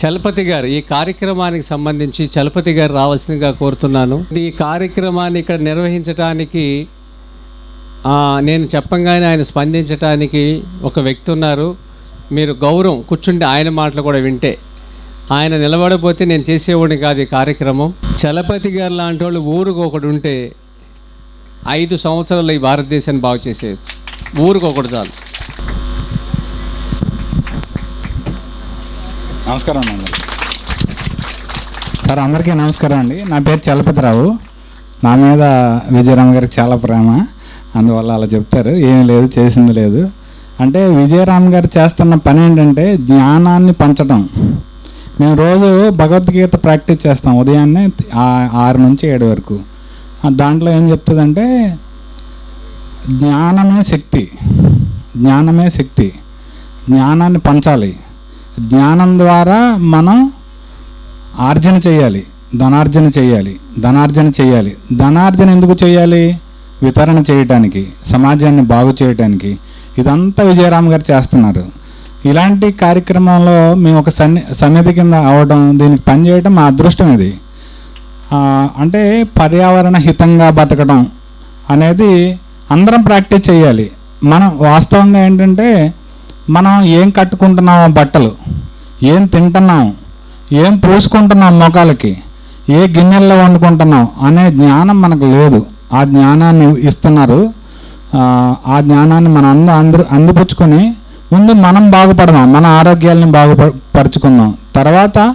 చలపతి గారు ఈ కార్యక్రమానికి సంబంధించి చలపతి గారు రావాల్సిందిగా కోరుతున్నాను. ఈ కార్యక్రమాన్ని ఇక్కడ నిర్వహించడానికి నేను చెప్పంగానే ఆయన స్పందించడానికి ఒక వ్యక్తి ఉన్నారు. మీరు గౌరవం కూర్చుంటే ఆయన మాటలు కూడా వింటే. ఆయన నిలబడపోతే నేను చేసేవాడిని కాదు ఈ కార్యక్రమం. చలపతి గారు లాంటి వాళ్ళు ఊరుకు ఒకడు ఉంటే ఐదు సంవత్సరాలు ఈ భారతదేశాన్ని బాగు చేసేయచ్చు. ఊరుకు ఒకడు చాలు. నమస్కారం అండి. సార్ అందరికీ నమస్కారం అండి. నా పేరు చలపతిరావు. నా మీద విజయరామ్ గారికి చాలా ప్రేమ. అందువల్ల అలా చెప్తారు. ఏమీ లేదు చేసింది లేదు. అంటే విజయరామ్ గారు చేస్తున్న పని ఏంటంటే జ్ఞానాన్ని పంచడం. మేము రోజు భగవద్గీత ప్రాక్టీస్ చేస్తాం ఉదయాన్నే ఆరు నుంచి ఏడు వరకు. దాంట్లో ఏం చెప్తుందంటే జ్ఞానమే శక్తి. జ్ఞానమే శక్తి. జ్ఞానాన్ని పంచాలి. జ్ఞానం ద్వారా మనం ఆర్జన చేయాలి ధనార్జన చేయాలి ధనార్జన చేయాలి. ధనార్జన ఎందుకు చేయాలి? వితరణ చేయటానికి సమాజాన్ని బాగు చేయటానికి. ఇదంతా విజయరామ్ గారు చేస్తున్నారు. ఇలాంటి కార్యక్రమంలో మేము ఒక సన్ని సన్నిధి కింద అవడం దీనికి పనిచేయటం మా అదృష్టం ఇది. అంటే పర్యావరణ హితంగా బతకడం అనేది అందరం ప్రాక్టీస్ చేయాలి. మనం వాస్తవంగా ఏంటంటే మనం ఏం కట్టుకుంటున్నామో బట్టలు ఏం తింటున్నాం? ఏం పూసుకుంటున్నాం మొఖాలకి ఏ గిన్నెల్లో వండుకుంటున్నాం? అనే జ్ఞానం మనకు లేదు. ఆ జ్ఞానాన్ని ఇస్తున్నారు. ఆ, జ్ఞానాన్ని మనం అంద అందరు అందిపుచ్చుకొని ముందు మనం బాగుపడదాం. మన ఆరోగ్యాల్ని బాగుపరుచుకుందాం. తర్వాత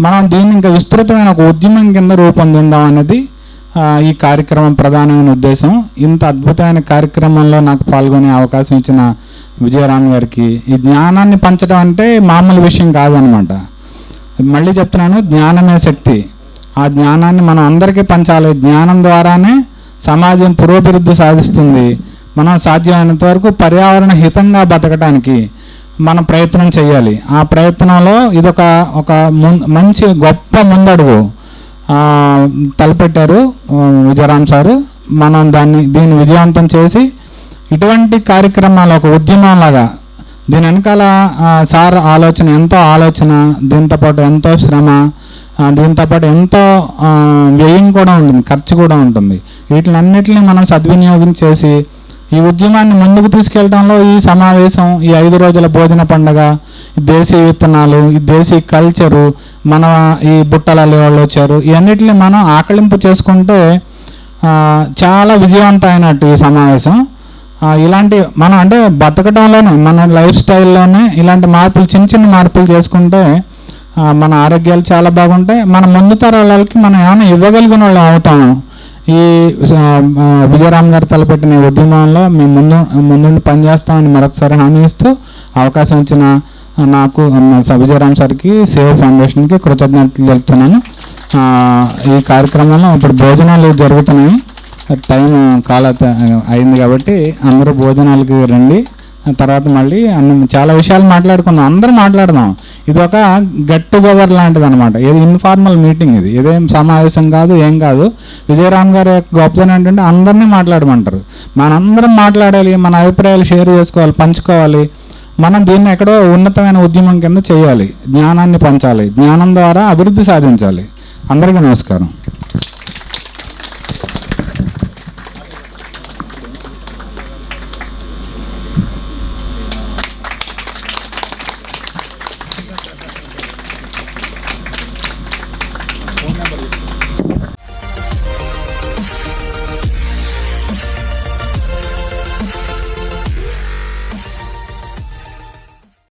మనం దీన్ని ఇంకా విస్తృతమైన ఒక ఉద్యమం కింద రూపొందిందాం అనేది ఈ కార్యక్రమం ప్రధానమైన ఉద్దేశం. ఇంత అద్భుతమైన కార్యక్రమంలో నాకు పాల్గొనే అవకాశం ఇచ్చిన విజయరామ్ గారికి. ఈ జ్ఞానాన్ని పంచడం అంటే మామూలు విషయం కాదనమాట. మళ్ళీ చెప్తున్నాను జ్ఞానమే శక్తి. ఆ జ్ఞానాన్ని మనం అందరికీ పంచాలి. జ్ఞానం ద్వారానే సమాజం పురోభివృద్ధి సాధిస్తుంది. మనం సాధ్యమైనంత వరకు పర్యావరణ హితంగా బతకడానికి మనం ప్రయత్నం చేయాలి. ఆ ప్రయత్నంలో ఇదొక ఒక ముం- మంచి గొప్ప ముందడుగు తలపెట్టారు విజయరామ్ సారు. మనం దాన్ని దీన్ని విజయవంతం చేసి ఇటువంటి కార్యక్రమాలు ఒక ఉద్యమం లాగా దీని వెనకాల సార్ ఆలోచన ఎంతో ఆలోచన దీంతో పాటు ఎంతో శ్రమ దీంతో పాటు ఎంతో వ్యయం కూడా ఉంటుంది ఖర్చు కూడా ఉంటుంది. వీటిలన్నిటిని మనం సద్వినియోగం చేసి ఈ ఉద్యమాన్ని ముందుకు తీసుకెళ్ళడంలో ఈ సమావేశం ఈ ఐదు రోజుల భోజన పండగ దేశీయ విత్తనాలు ఈ దేశీయ కల్చరు మన ఈ బుట్టల వాళ్ళు వచ్చారు ఇవన్నిటిని మనం ఆకలింపు చేసుకుంటే చాలా విజయవంతమైనట్టు ఈ సమావేశం. ఇలాంటి మనం అంటే బతకడంలోనే మన లైఫ్ స్టైల్లోనే ఇలాంటి మార్పులు చిన్న చిన్న మార్పులు చేసుకుంటే మన ఆరోగ్యాలు చాలా బాగుంటాయి. మన ముందు తరాలకి మనం ఏమైనా ఇవ్వగలిగిన వాళ్ళు అవుతాము. ఈ విజయరామ్ గారు తలపెట్టిన ఉద్యమంలో మేము ముందు ముందుండి పనిచేస్తామని మరొకసారి హామీ ఇస్తూ అవకాశం ఇచ్చిన నాకు విజయరామ్ సార్కి సేవ్ ఫౌండేషన్కి కృతజ్ఞతలు తెలుపుతున్నాను. ఈ కార్యక్రమంలో ఇప్పుడు భోజనాలు జరుగుతున్నాయి. టైం కాల అయింది కాబట్టి అందరూ భోజనాలకి రండి. తర్వాత మళ్ళీ అన్ని చాలా విషయాలు మాట్లాడుకుందాం. అందరూ మాట్లాడదాం. ఇది ఒక గెట్ టుగెదర్ లాంటిది అనమాట ఇది ఇన్ఫార్మల్ మీటింగ్ ఇది. ఇదేం సమావేశం కాదు ఏం కాదు. విజయరామ్ గారి యొక్క గొప్పదనం ఏంటంటే అందరినీ మాట్లాడమంటారు. మనందరం మాట్లాడాలి మన అభిప్రాయాలు షేర్ చేసుకోవాలి పంచుకోవాలి. మనం దీన్ని ఎక్కడో ఉన్నతమైన ఉద్యమం కింద చేయాలి. జ్ఞానాన్ని పంచాలి. జ్ఞానం ద్వారా అభివృద్ధి సాధించాలి. అందరికీ నమస్కారం.